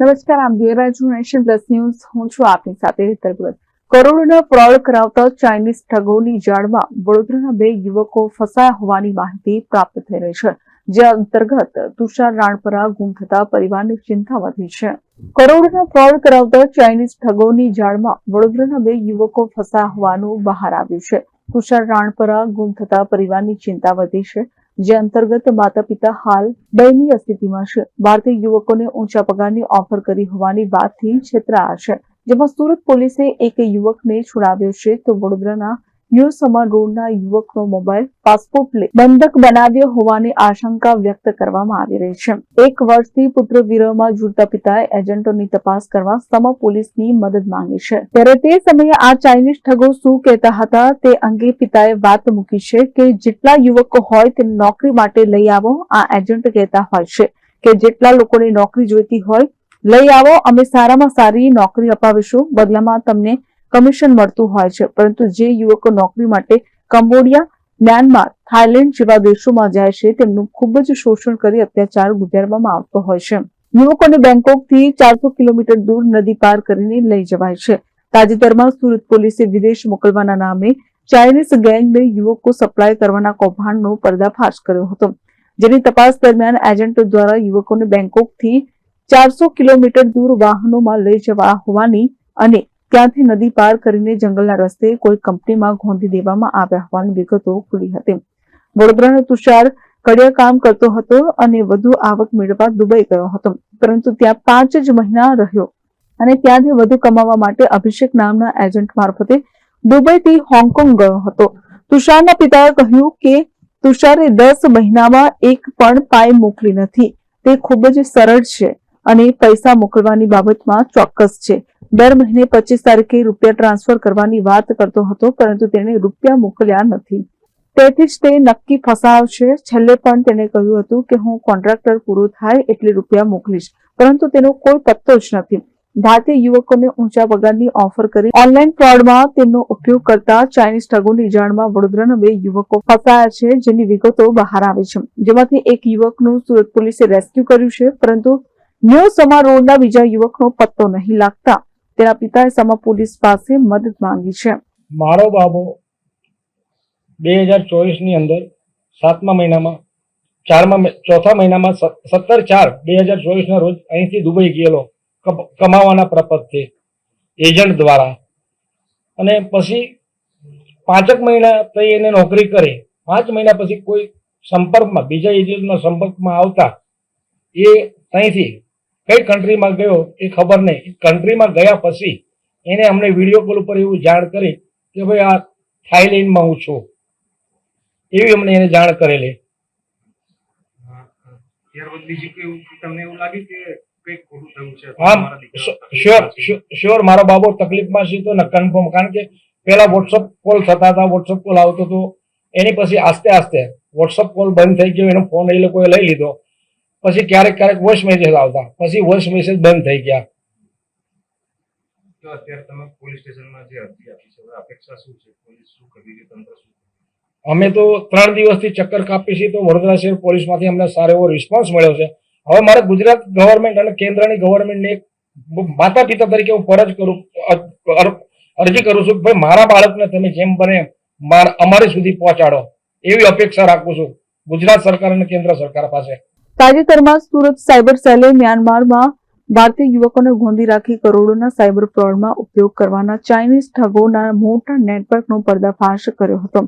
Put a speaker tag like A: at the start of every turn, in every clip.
A: નમસ્કાર, આમ જોઈ રહ્યા નેશન પ્લસ ન્યૂઝ. હું છું આપની સાથે ભગત. કરોડોના ફ્રોડ કરાવતા ચાઇનીઝ ઠગોની જાળમાં વડોદરાના બે યુવકો ફસાયા હોવાની માહિતી પ્રાપ્ત થઈ રહી છે, જે અંતર્ગત તુષાર રાણપરા ગુમ થતા પરિવારની ચિંતા વધી છે. કરોડોના ફ્રોડ કરાવતા ચાઇનીઝ ઠગોની જાળમાં વડોદરાના બે યુવકો ફસાયા હોવાનું બહાર આવ્યું છે. તુષાર રાણપરા ગુમ થતા પરિવારની ચિંતા વધી છે જે અંતર્ગત માતા પિતા હાલ દયનીય સ્થિતિમાં છે. ભારતીય યુવકોને ઊંચા પગારની ઓફર કરી હોવાની વાતથી છેતરાયા છે. જેમાં સુરત પોલીસે એક યુવકને છોડાવ્યો છે તો વડોદરાના ન્યૂ સમર રોડના યુવકનો મોબાઈલ, પાસપોર્ટ બંધક બનાવ્યો હોવાની આશંકા વ્યક્ત કરવામાં આવી રહી છે. એક વર્ષથી પુત્ર વિરહમાં ઝૂલતા પિતાએ એજન્ટોની તપાસ કરવા સમર પોલીસની મદદ માંગી છે. ત્યારે તે સમયે આ ચાઇનીઝ ઠગો શું કહેતા હતા તે અંગે પિતાએ વાત મૂકી છે કે જેટલા યુવકો હોય તેને નોકરી માટે લઈ આવો, આ એજન્ટ કહેતા હોય છે કે જેટલા લોકોને નોકરી જોઈતી હોય, લઈ આવો, અમે સારામાં સારી નોકરી અપાવીશું, બદલામાં તમને કમિશન મળતું હોય છે. પરંતુ જે યુવકો નોકરી માટે કંબોડિયા, મ્યાનમાર, થાઇલેન્ડ જેવા દેશોમાં જાય છે, તેમનું ખૂબ જ શોષણ કરી અત્યાચાર ગુજારવામાં આવતો હોય છે. યુવકોને બેંકોકથી ચારસો કિલોમીટર દૂર નદી પાર કરીને લઈ જવાય છે. તાજેતરમાં સુરત પોલીસે વિદેશ મોકલવાના નામે ચાઇનીઝ ગેંગને યુવકો સપ્લાય કરવાના કૌભાંડનો પર્દાફાશ કર્યો હતો. જેની તપાસ દરમિયાન એજન્ટો દ્વારા યુવકોને બેંકોકથી ચારસો કિલોમીટર દૂર વાહનોમાં લઈ જવા હોવાની અને ત્યાંથી નદી પાર કરીને જંગલના રસ્તે કોઈ કંપનીમાં ઘોંધી દેવામાં આવ્યા હોવાની વિગતો ખુલી હતી. વડોદરાનો તુષાર કડિયા કામ કરતો હતો અને વધુ આવક મેળવવા દુબઈ ગયો હતો. પરંતુ ત્યાં પાંચ જ મહિના રહ્યો અને ત્યાંથી વધુ કમાવા માટે અભિષેક નામના એજન્ટ મારફતે દુબઈથી હોંગકોંગ ગયો હતો. તુષારના પિતાએ કહ્યું કે તુષારે દસ મહિનામાં એક પણ પાય મોકલી નથી. તે ખૂબ જ સરળ છે. અને પૈસા મોકલવાની બાબતમાં ચોક્કસ છે. દર મહિને પચીસ તારીખે રૂપિયા ટ્રાન્સફર કરવાની વાત કરતો હતો, પરંતુ તેણે રૂપિયા મોકલ્યા નથી. તેથી જ તે નક્કી ફસાવશે. છેલ્લે પણ તેણે કહ્યું હતું કે હું કોન્ટ્રાક્ટર પૂરો થાય એટલે રૂપિયા મોકલીશ, પરંતુ તેનો કોઈ પત્તો જ નથી. ભારતીય યુવકોને ઊંચા પગારની ઓફર કરી ઓનલાઈન ફ્રોડમાં તેમનો ઉપયોગ કરતા ચાઇનીઝ ઠગોની જાણમાં વડોદરાના બે યુવકો ફસાયા છે જેની વિગતો બહાર આવી છે. જેમાંથી એક યુવકનું સુરત પોલીસે રેસ્ક્યુ કર્યું છે, પરંતુ ન્યૂ સમારોહના બીજા યુવકનો પત્તો નહીં લાગતા તેના પિતાએ સમા પોલીસ પાસે મદદ માંગી છે.
B: મારો બાબો બે હજાર ચોવીસની અંદર સાતમા મહિનામાં, ચારમા ચોથા મહિનામાં સત્તર ચાર બે હજાર ચોવીસના રોજ અહીંથી દુબઈ ગયેલો કમાવાના પ્રપથથી એજન્ટ દ્વારા. અને પછી પાંચક મહિના થઈ એને નોકરી કરી. પાંચ મહિના પછી કોઈ સંપર્કમાં, બીજા એજન્ટના સંપર્કમાં આવતા એ ત્યાંથી કઈ કન્ટ્રીમાં ગયો એ ખબર નહીં. કન્ટ્રીમાં ગયા પછી એને અમને વીડિયો કોલ ઉપર એવું જાણ કરી કે ભાઈ આ થાઈલેન્ડમાં હું છું. એવી અમને એને જાણ કરેલી. શ્યોર મારો બાબો તકલીફમાં છે તો કન્ફર્મ કારણ કે પેલા વોટ્સઅપ કોલ થતા હતા વોટ્સઅપ કોલ આવતો હતો. એની પછી આસ્તે આસ્તે વોટ્સઅપ કોલ બંધ થઈ ગયો એનો ફોન એ લોકોએ લઈ લીધો. પછી ક્યારેક ક્યારેક વોઇસ મેસેજ આવતા. પછી વોઇસ મેસેજ બંધ થઈ ગયા? અમે તો ત્રણ દિવસથી ચક્કર કાપી છીએ તો વડોદરા શહેર પોલીસમાંથી અમને સારો એવો રિસ્પોન્સ મળ્યો છે. હવે મારે ગુજરાત ગવર્મેન્ટ અને કેન્દ્રની ગવર્મેન્ટને એક માતા પિતા તરીકે હું ફરજ કરું અરજી કરું છું ભાઈ મારા બાળકને તમે જેમ બને માર- અમારી સુધી પહોંચાડો. એવી અપેક્ષા રાખું છું ગુજરાત સરકાર અને કેન્દ્ર સરકાર પાસે.
A: તાજેતરમાં સુરત સાયબર સેલે મ્યાનમારમાં ભારતીય યુવકોને ગોંધી રાખી કરોડોના સાયબર ફ્રોડમાં ઉપયોગ કરવાના ચાઇનીઝ ઠગોના મોટા નેટવર્કનો પર્દાફાશ કર્યો હતો,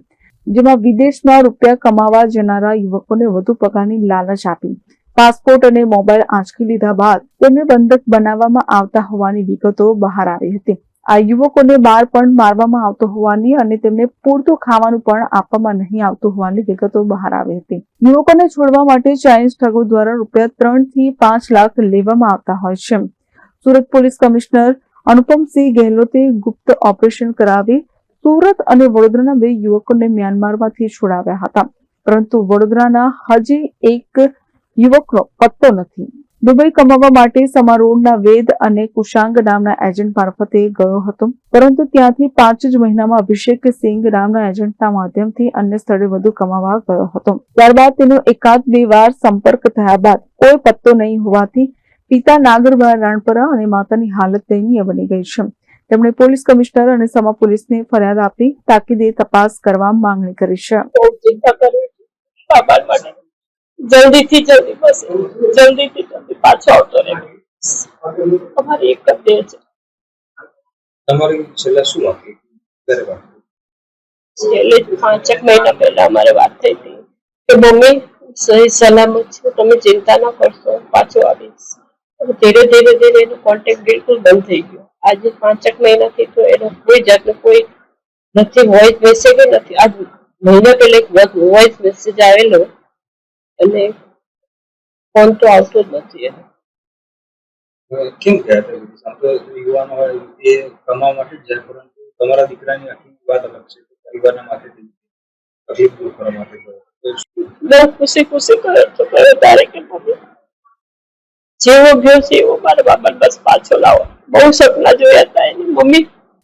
A: જેમાં વિદેશમાં રૂપિયા કમાવા જનારા યુવકોને વધુ પગારની લાલચ આપી. પાસપોર્ટ અને મોબાઈલ આંચકી લીધા બાદ તેમને બંધક બનાવવામાં આવતા હોવાની વિગતો બહાર આવી હતી. આ યુવકોને બાર પણ મારવામાં આવતો હોવાની અને તેમને પૂરતું ખાવાનું પણ આપવામાં નહીં આવતું હોવાની વિગતો બહાર આવી હતી. યુવકોને છોડવા માટે ચાઇનીઝ ઠગો દ્વારા રૂપિયા ત્રણથી પાંચ લાખ લેવામાં આવતા હોય છે. સુરત પોલીસ કમિશનર અનુપમસિંહ ગેહલોતે ગુપ્ત ઓપરેશન કરાવી સુરત અને વડોદરાના બે યુવકોને મ્યાનમારમાંથી છોડાવ્યા હતા. પરંતુ વડોદરાના હજી એક યુવકનો પત્તો નથી. દુબઈ કમાવા માટે સમારોહના વેદ અને કુશાંગ નામના એજન્ટ મારફતે ગયો હતો. પરંતુ ત્યાંથી પાંચ જ મહિનામાં અભિષેક સિંઘ નામના એજન્ટના માધ્યમથી અન્ય સ્થળે વધુ કમાવા ગયો હતો. ત્યારબાદ તેનો એકાદ બે વાર સંપર્ક થયા બાદ કોઈ પત્તો નહીં હોવાથી પિતા નાગરબા રાણપરા અને માતાની હાલત દયનીય બની ગઈ છે. તેમણે પોલીસ કમિશનર અને સમા પોલીસને ફરિયાદ આપી તાકીદે તપાસ કરવા માંગણી કરી છે.
C: જલ્દીથી જલ્દી બસ. જલ્દીથી જલ્દી પાછો આવતો રહે. અમારી એક જ છે.
D: તમારી છેલ્લા શું આપી
C: છેલ્લે પાંચેક મહિના પહેલા અમારે વાત થઈ હતી કે મમ્મી સહી સલામત છે? તમે ચિંતા ના કરશો પાછો આવીશ. ધીરે ધીરે ધીરે એનો કોન્ટેક્ટ બિલકુલ બંધ થઈ ગયો. આજે પાંચેક મહિનાથી તો એનો કોઈ જાતનો કોઈ નથી વોઇસ મેસેજ નથી. આજ મહિના પહેલા એક વોઇસ મેસેજ આવેલો અને ફોન તો આવતો જ નથી
D: કેમ આમ તો યુવાનો હોય એ કમાવા માટે જ જાય પરંતુ તમારા દીકરાની આખી વાત અલગ છે. પરિવારના માટે તકલીફ દૂર કરવા માટે. તો
C: ખુશી ખુશી કરે તો કરે તારે કે મમ્મી? જેવો ગયો છે એવો મારા બાબા બસ પાછો લાવો. બહુ સપના જોયા હતા એની. મમ્મી